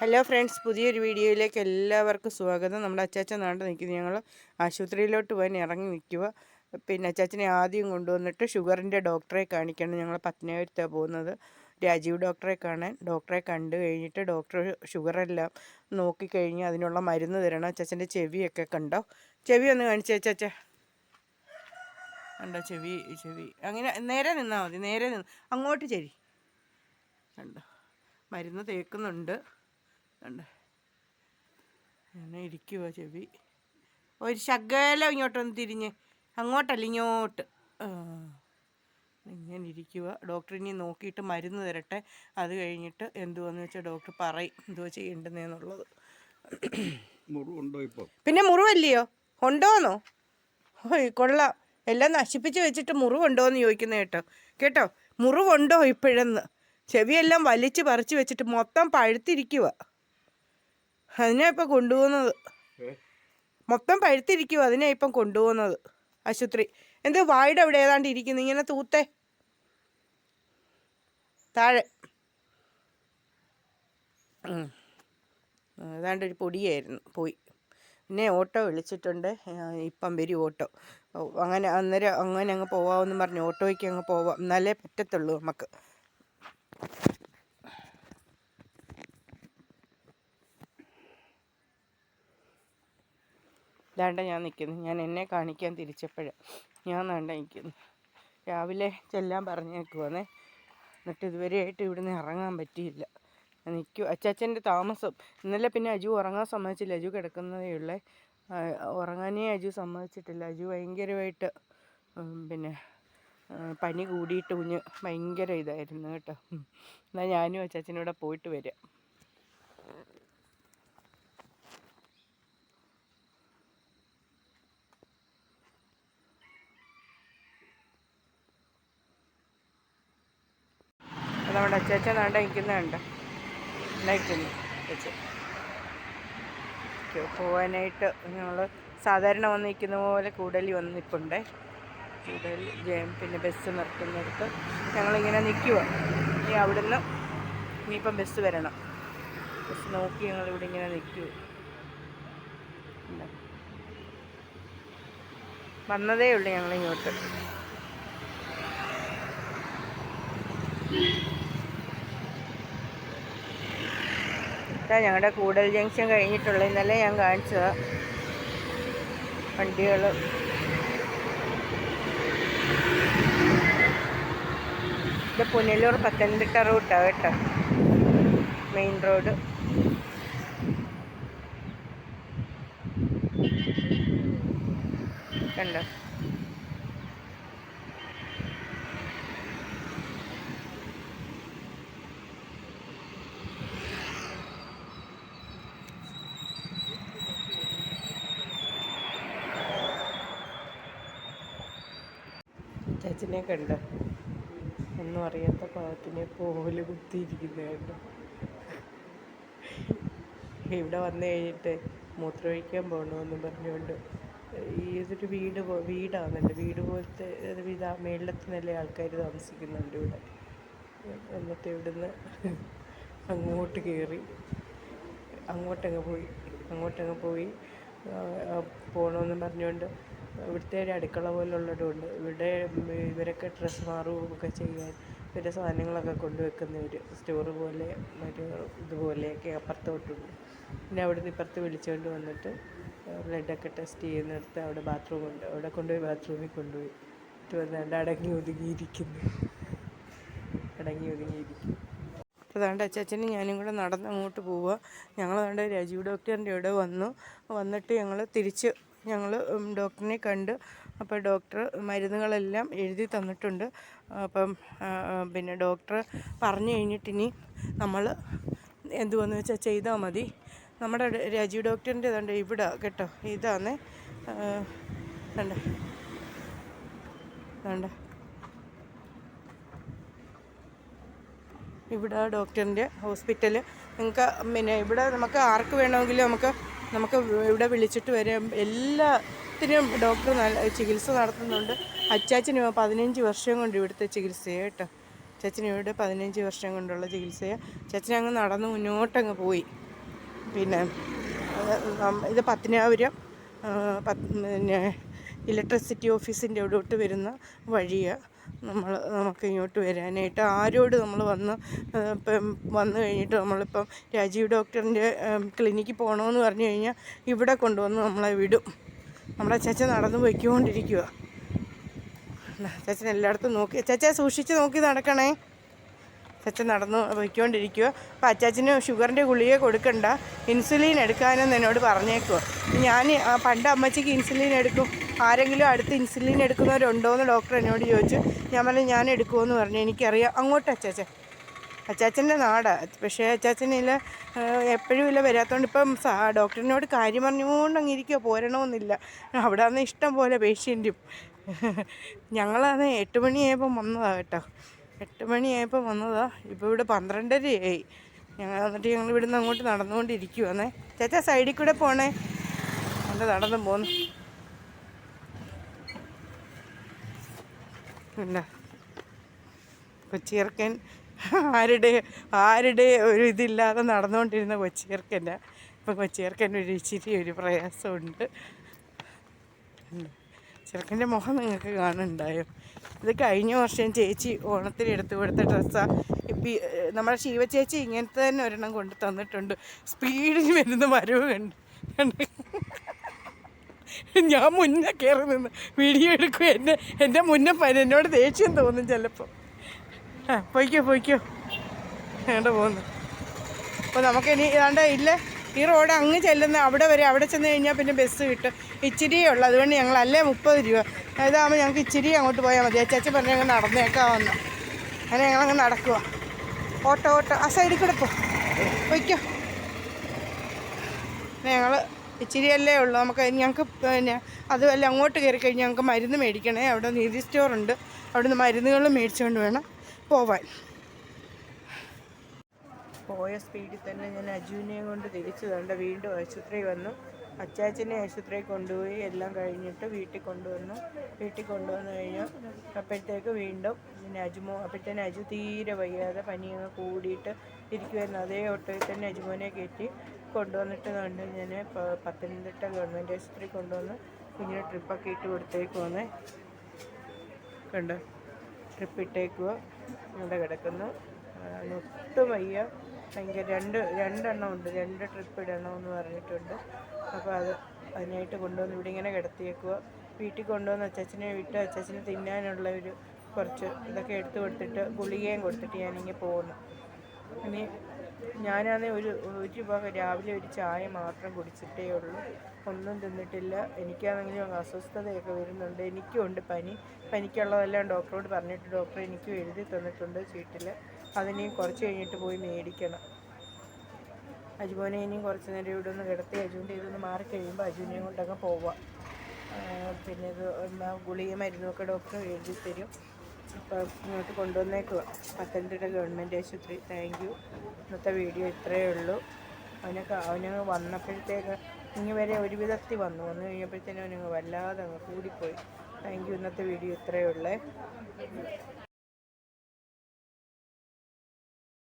Hello friends പുതിയൊരു വീഡിയോയിലേക്ക് എല്ലാവർക്കും സ്വാഗതം. നമ്മുടെ അച്ചാച്ചൻ നാണ്ട് നിൽക്കുന്നത് ഞങ്ങൾ ആശുപത്രിയിലോട്ട് പോയി ഇറങ്ങി നിൽക്കുക. പിന്നെ അച്ചാച്ചനെ ആദ്യം കൊണ്ടുവന്നിട്ട് ഷുഗറിന്റെ ഡോക്ടറെ കാണിക്കണം. ഞങ്ങൾ പത്തനാപുരത്താണ് പോകുന്നത്. രാജീവ് ഡോക്ടറെ കാണാൻ. ഡോക്ടറെ കണ്ടു കഴിഞ്ഞിട്ട് ഡോക്ടർ ഷുഗറെല്ലാം നോക്കിക്കഴിഞ്ഞ് അതിനുള്ള മരുന്ന് തരണം. അച്ചാച്ചന്റെ ചെവിയൊക്കെ കണ്ടോ? ചെവി ഒന്ന് കാണിച്ചേ അച്ചാച്ച കണ്ടോ? ചെവി ചെവി. അങ്ങനെ നേരെ നിന്നാൽ മതി. നേരെ നിന്ന് അങ്ങോട്ട് ചെരി കണ്ടോ? മരുന്ന് തേക്കുന്നുണ്ട്. കണ്ടോ. അങ്ങനെ ഇരിക്കുക ചെവി. ഒരു ശകലം ഇങ്ങോട്ടൊന്ന് തിരിഞ്ഞ്. അങ്ങോട്ടല്ല ഇങ്ങോട്ട്. ഇങ്ങനെ ഇരിക്കുക ഡോക്ടർ ഇനി നോക്കിയിട്ട് മരുന്ന് തരട്ടെ. അത് കഴിഞ്ഞിട്ട് എന്തുവാന്ന് വെച്ചാൽ ഡോക്ടർ പറയും എന്തുവാ ചെയ്യേണ്ടതെന്നുള്ളത് മുറിവുണ്ടോ ഇപ്പോൾ പിന്നെ മുറിവല്ലയോ? ഉണ്ടോന്നോ? ഓയ് കൊള്ളാം. എല്ലാം നശിപ്പിച്ച് വെച്ചിട്ട് മുറിവുണ്ടോ എന്ന് ചോദിക്കുന്ന കേട്ടോ. കേട്ടോ? മുറിവുണ്ടോ ഇപ്പോഴെന്ന്. ചെവിയെല്ലാം വലിച്ച് പറിച്ച് വെച്ചിട്ട് മൊത്തം പഴുത്തിരിക്കുക അതിനാ ഇപ്പം കൊണ്ടുപോകുന്നത്. മൊത്തം പഴുത്തിരിക്കുക അതിനാ ഇപ്പം കൊണ്ടുപോകുന്നത് ആശുപത്രി. എന്ത് വായുടെ അവിടെ ഏതാണ്ട് ഇരിക്കുന്നു ഇങ്ങനെ തൂത്തേ. താഴെ. ഏതാണ്ട് ഒരു പൊടിയായിരുന്നു പോയി. പിന്നെ ഓട്ടോ വിളിച്ചിട്ടുണ്ട് ഇപ്പം വരും ഓട്ടോ. അങ്ങനെ അന്നേരം അങ്ങനെ അങ്ങ് പോവാമെന്ന് പറഞ്ഞു ഓട്ടോയ്ക്ക് അങ്ങ് പോവാം. എന്നാലേ പറ്റത്തുള്ളൂ നമുക്ക്. ഇതാണ്ട ഞാൻ നിൽക്കുന്നു ഞാൻ എന്നെ കാണിക്കാൻ തിരിച്ചപ്പോൾ ഞാൻ നാണ്ട നിൽക്കുന്നു രാവിലെ ചെല്ലാൻ പറഞ്ഞേക്കുവാന്നേ. എന്നിട്ട് ഇതുവരെയായിട്ട് ഇവിടുന്ന് ഇറങ്ങാൻ പറ്റിയില്ല. നിൽക്കും അച്ചാച്ചന്റെ താമസം. ഇന്നലെ പിന്നെ അജു ഉറങ്ങാൻ സമ്മതിച്ചില്ല. അജു കിടക്കുന്നതേ ഉള്ളേ. ഉറങ്ങാനേ അജു സമ്മതിച്ചിട്ടില്ല. അജു ഭയങ്കരമായിട്ട് പിന്നെ പനി കൂടിയിട്ട് കുഞ്ഞ് ഭയങ്കര ഇതായിരുന്നു കേട്ടോ. എന്നാൽ ഞാനും അച്ചാച്ചനൂടെ പോയിട്ട് വരാം. നമ്മുടെ അച്ചാച്ചൻ നാണ്ട നിൽക്കുന്നുണ്ട് നയിക്കുന്നു അച്ഛൻ പോവാനായിട്ട് ഞങ്ങൾ സാധാരണ വന്ന് നിൽക്കുന്ന പോലെ കൂടലി വന്ന് നിൽപ്പുണ്ടേ ജയം പിന്നെ ബസ് നിർത്തുന്നിടത്ത് ഞങ്ങളിങ്ങനെ നിൽക്കുക ഇനി അവിടുന്ന് ഇനിയിപ്പം ബസ് വരണം. ബസ് നോക്കി ഞങ്ങളിവിടെ ഇങ്ങനെ നിൽക്കുക വന്നതേ ഉള്ളൂ ഞങ്ങളിങ്ങോട്ട്. ഇതാ ഞങ്ങളുടെ കൂടൽ ജംഗ്ഷൻ കഴിഞ്ഞിട്ടുള്ള. ഇന്നലെ ഞാൻ കാണിച്ചത് വണ്ടികൾ ഇത് പുനലൂർ പത്തനംതിട്ട റൂട്ടാണ് കേട്ടോ. Main road. കണ്ടോ? ചാച്ചനെ കണ്ട്? ഒന്നും അറിയാത്ത പാവത്തിനെ പോലെ കുത്തിയിരിക്കുന്നത് ഇവിടെ വന്നു കഴിഞ്ഞിട്ട് മൂത്രമൊഴിക്കാൻ പോകണമെന്ന് പറഞ്ഞുകൊണ്ട് ഇതൊരു വീട് വീടാണല്ലോ വീട് പോലത്തെ ഇതാ മേളിലത്തെ നില ആൾക്കാർ താമസിക്കുന്നുണ്ട് ഇവിടെ. എന്നിട്ട് ഇവിടുന്ന് അങ്ങോട്ട് കയറി അങ്ങോട്ടങ്ങ് പോയി അങ്ങോട്ടങ്ങ് പോയി പോകണമെന്ന് പറഞ്ഞുകൊണ്ട് ഇവിടുത്തെ ഒരു അടുക്കള പോലുള്ളതുകൊണ്ട് ഇവിടെ ഇവരൊക്കെ ഡ്രസ്സ് മാറുകയും ഒക്കെ ചെയ്യാൻ ഇവരുടെ സാധനങ്ങളൊക്കെ കൊണ്ടുവെക്കുന്നവർ സ്റ്റോർ പോലെ ഒരു ഇതുപോലെയൊക്കെ അപ്പുറത്തോട്ടുണ്ട്. പിന്നെ അവിടുന്ന് ഇപ്പുറത്ത് വിളിച്ചുകൊണ്ട് വന്നിട്ട് ബ്ലഡൊക്കെ ടെസ്റ്റ് ചെയ്യുന്നിടത്ത് അവിടെ ബാത്റൂം ഉണ്ട്. അവിടെ കൊണ്ടുപോയി ബാത്റൂമിൽ കൊണ്ടുപോയി. വന്നാണ്ട് അടങ്ങി ഒതുങ്ങിയിരിക്കുന്നു. അടങ്ങി ഒതുങ്ങിയിരിക്കും അപ്പോൾ അതുകൊണ്ട് അച്ചാച്ചനും ഞാനും കൂടെ നടന്ന് അങ്ങോട്ട് പോവുക ഞങ്ങൾ അതുകൊണ്ട് രജീവ് ഡോക്ടറിന്റെ ഇവിടെ വന്നു. വന്നിട്ട് ഞങ്ങൾ തിരിച്ച് ഞങ്ങൾ ഡോക്ടറിനെ കണ്ട് അപ്പോൾ ഡോക്ടർ മരുന്നുകളെല്ലാം എഴുതി തന്നിട്ടുണ്ട്. അപ്പം പിന്നെ ഡോക്ടർ പറഞ്ഞു കഴിഞ്ഞിട്ട് ഇനി നമ്മൾ എന്തുവെന്ന് വെച്ചാൽ ചെയ്താൽ മതി. നമ്മുടെ രാജീവ് ഡോക്ടറിന്റെ ഇതുണ്ട് ഇവിടെ കേട്ടോ ഇതാണേ കണ്ട? കണ്ട? ഇവിടെ ഡോക്ടറിന്റെ ഹോസ്പിറ്റൽ നിങ്ങൾക്ക് പിന്നെ ഇവിടെ നമുക്ക് ആർക്ക് വേണമെങ്കിലും നമുക്ക് നമുക്ക് ഇവിടെ വിളിച്ചിട്ട് വരാം. എല്ലാത്തിനും ഡോക്ടർ നല്ല ചികിത്സ നടത്തുന്നുണ്ട്. അച്ചാച്ചന് പതിനഞ്ച് വർഷം കൊണ്ട് ഇവിടുത്തെ ചികിത്സയാണ് കേട്ടോ. അച്ചാച്ചന് ഇവിടെ പതിനഞ്ച് വർഷം കൊണ്ടുള്ള ചികിത്സയാണ് ചച്ചൻ അങ്ങ് നടന്ന് മുന്നോട്ടങ്ങ് പോയി. പിന്നെ ഇത് പത്തനാപുരം പിന്നെ ഇലക്ട്രിസിറ്റി ഓഫീസിന്റെ അവിടോട്ട് വരുന്ന വഴിയാണ് നമ്മൾ നമുക്ക് ഇങ്ങോട്ട് വരാനായിട്ട് ആരോട് നമ്മൾ വന്ന് ഇപ്പം വന്നു കഴിഞ്ഞിട്ട് നമ്മളിപ്പം രാജീവ് ഡോക്ടറിന്റെ ക്ലിനിക്കിൽ പോകണമെന്ന് പറഞ്ഞു കഴിഞ്ഞാൽ ഇവിടെ കൊണ്ടുവന്ന് നമ്മളെ വിടും. നമ്മുടെ ചച്ച നടന്ന് പോയിക്കൊണ്ടിരിക്കുക ചച്ചൻ എല്ലായിടത്തും നോക്കി ചച്ച സൂക്ഷിച്ച് നോക്കി നടക്കണേ. ചച്ചൻ നടന്ന് പോയിക്കൊണ്ടിരിക്കുക അപ്പം അച്ചാച്ചന് ഷുഗറിന്റെ ഗുളിക കൊടുക്കണ്ട ഇൻസുലിൻ എടുക്കാനെന്ന് എന്നോട് പറഞ്ഞേക്കുക ഞാൻ പണ്ട് അമ്മച്ചിക്ക് ഇൻസുലിൻ എടുക്കും. ആരെങ്കിലും അടുത്ത് ഇൻസുലിൻ എടുക്കുന്നവരുണ്ടോ എന്ന് ഡോക്ടർ എന്നോട് ചോദിച്ചു. ഞാൻ പറഞ്ഞു ഞാൻ എടുക്കുമെന്ന് പറഞ്ഞു. എനിക്കറിയാം. അങ്ങോട്ട് അച്ചാച്ചൻ. അച്ചാച്ചന്റെ നാടാണ് പക്ഷേ അച്ചാച്ചനില്ല എപ്പോഴും ഇല്ല വരാത്തതുകൊണ്ട് ഇപ്പം ഡോക്ടറിനോട് കാര്യം പറഞ്ഞുകൊണ്ട് അങ്ങ് ഇരിക്കുക പോരണമെന്നില്ല. അവിടെ അന്ന് ഇഷ്ടം പോലെ പേഷ്യന്റും ഞങ്ങളന്ന് എട്ട് മണിയായപ്പം വന്നതാണ് കേട്ടോ. എട്ട് മണിയായപ്പോൾ വന്നതാണ് ഇപ്പോൾ ഇവിടെ പന്ത്രണ്ടരയായി. ഞങ്ങൾ എന്നിട്ട് ഞങ്ങൾ ഇവിടുന്ന് അങ്ങോട്ട് നടന്നുകൊണ്ടിരിക്കുവാന്നേ. ചേച്ചാ സൈഡിൽ കൂടെ പോണേ. എന്റെ നടന്നു പോന്നു? പിന്നെ കൊച്ചിയർക്കൻ ആരുടെ ആരുടെ ഒരു ഇതില്ലാതെ നടന്നുകൊണ്ടിരുന്ന കൊച്ചിയർക്കന്റെ ഇപ്പം കൊച്ചിയർക്കൻ ഒരു ഇച്ചിരി ഒരു പ്രയാസമുണ്ട്. ചെറുക്കന്റെ മുഖം നിങ്ങൾക്ക് കാണുന്നുണ്ടായോ? ഇത് കഴിഞ്ഞ വർഷം ചേച്ചി ഓണത്തിന് എടുത്തു കൊടുത്ത ഡ്രസ്സാണ് ഇപ്പം നമ്മുടെ ശിവ ചേച്ചി ഇങ്ങനത്തെ തന്നെ ഒരെണ്ണം കൊണ്ട് തന്നിട്ടുണ്ട്. സ്പീഡിൽ വരുന്ന മരവ് കണ്ട് കണ്ട്. ഞാൻ മുന്നേ കയറി നിന്ന് വീഡിയോ എടുക്കും എന്നെ എന്റെ മുന്നേ പനി എന്നോട് ദേഷ്യം തോന്നും ചിലപ്പോൾ ആ പൊയ്ക്കോ പൊയ്ക്കോ. വേണ്ട പോകുന്നു അപ്പോൾ നമുക്കിനി ഏതാണ്ട് ഇല്ല? ഈ റോഡ് അങ്ങ് ചെല്ലുന്ന അവിടെ വരെ അവിടെ ചെന്ന് കഴിഞ്ഞാൽ പിന്നെ ബസ് കിട്ടും. ഇച്ചിരിയേ ഉള്ളൂ. അതുകൊണ്ട് ഞങ്ങൾ അല്ലേ മുപ്പത് രൂപ. ഇതാകുമ്പോൾ ഞങ്ങൾക്ക് ഇച്ചിരി അങ്ങോട്ട് പോയാൽ മതി. ചേച്ചി പറഞ്ഞ് ഞങ്ങൾ നടന്നേക്കാവുന്ന. അങ്ങനെ ഞങ്ങളങ്ങ് നടക്കുക ഓട്ടോ ഓട്ടോ. ആ സൈഡിൽ കൂടെ പോ. ഞങ്ങൾ ഇച്ചിരിയല്ലേ ഉള്ളൂ. നമുക്ക് ഞങ്ങൾക്ക് പിന്നെ അതുമല്ല അങ്ങോട്ട് കയറി കഴിഞ്ഞാൽ ഞങ്ങൾക്ക് മരുന്ന് മേടിക്കണേ. അവിടെ നീതി സ്റ്റോർ ഉണ്ട്. അവിടുന്ന് മരുന്നുകൾ മേടിച്ചുകൊണ്ട് വേണം പോവാൻ. പോയ സ്പീഡിൽ തന്നെ ഞാൻ അജുവിനെയും കൊണ്ട് തിരിച്ചു വീണ്ടും ആശുപത്രി വന്നു. അച്ചാച്ചനെ ആശുപത്രിയിൽ കൊണ്ടുപോയി. എല്ലാം കഴിഞ്ഞിട്ട് വീട്ടിൽ കൊണ്ടുവന്നു. വീട്ടിൽ കൊണ്ടുവന്നു കഴിഞ്ഞാൽ അപ്പോഴത്തേക്ക് വീണ്ടും പിന്നെ അജുമോ അപ്പോഴത്തേന് അജു തീരെ വയ്യാതെ പനിയൊക്കെ കൂടിയിട്ട് ഇരിക്കുമായിരുന്നു അതേ ഓട്ടോയിൽ തന്നെ അജുമോനെ കയറ്റി. കൊണ്ടുവന്നിട്ട് കണ്ട്. ഞാൻ പത്തനംതിട്ട ഗവൺമെന്റ് ആശുപത്രി കൊണ്ടുവന്ന് കുഞ്ഞിന് ട്രിപ്പൊക്കെ ഇട്ട് കൊടുത്തേക്ക് വന്നേ കണ്ടോ? ട്രിപ്പ് ഇട്ടേക്കുക ഇവിടെ കിടക്കുന്നു. ഒട്ടും വയ്യ. ഭയങ്കര രണ്ട് രണ്ടെണ്ണം ഉണ്ട്. രണ്ട് ട്രിപ്പ് ഇടണം എന്ന് പറഞ്ഞിട്ടുണ്ട്. അപ്പോൾ അത് അതിനായിട്ട് കൊണ്ടുവന്ന് ഇവിടെ ഇങ്ങനെ കിടത്തിയേക്കുക വീട്ടിൽ കൊണ്ടുവന്ന് അച്ചാച്ചനെ വിട്ട് അച്ചാച്ചന് തിന്നാനുള്ള ഒരു കുറച്ച് ഇതൊക്കെ എടുത്തു കൊടുത്തിട്ട് ഗുളികയും കൊടുത്തിട്ട് ഞാനിങ്ങനെ പോകുന്നു ഇനി ഞാനാണെങ്കിൽ ഒരു ഒരു വക രാവിലെ ഒരു ചായ മാത്രം കുടിച്ചിട്ടേ ഉള്ളൂ. ഒന്നും തിന്നിട്ടില്ല. എനിക്കാണെങ്കിലും അസ്വസ്ഥതയൊക്കെ വരുന്നുണ്ട്. എനിക്കും ഉണ്ട് പനി. പനിക്കുള്ളതെല്ലാം ഡോക്ടറോട് പറഞ്ഞിട്ട് ഡോക്ടർ എനിക്കും എഴുതി തന്നിട്ടുണ്ട് ചീട്ടിൽ. അതിനെയും കുറച്ച് കഴിഞ്ഞിട്ട് പോയി മേടിക്കണം. അജുമോനെ ഇനിയും കുറച്ച് നേരം ഇവിടെ ഒന്ന് കിടത്തി അജുവിന്റെ ഇതൊന്ന് മാറി കഴിയുമ്പോൾ അജുവിനെയും കൊണ്ടൊക്കെ പോവാം. പിന്നെ ഇത് ഗുളിക മരുന്നൊക്കെ ഡോക്ടർ എഴുതി തരും. അപ്പോൾ ഇങ്ങോട്ട് കൊണ്ടുവന്നേക്കുക പത്തനംതിട്ട ഗവൺമെന്റ് ആശുപത്രി. താങ്ക് യു ഇന്നത്തെ വീഡിയോ ഇത്രയേ ഉള്ളൂ. അവനൊക്കെ അവന് വന്നപ്പോഴത്തേക്ക് ഇനി വരെ ഒരു വിധത്തിൽ വന്നു. വന്നു കഴിഞ്ഞപ്പോഴത്തേനും അവനങ്ങ് വല്ലാതെ അങ്ങ് കൂടിപ്പോയി. താങ്ക് യു ഇന്നത്തെ വീഡിയോ ഇത്രയേ ഉള്ളേ.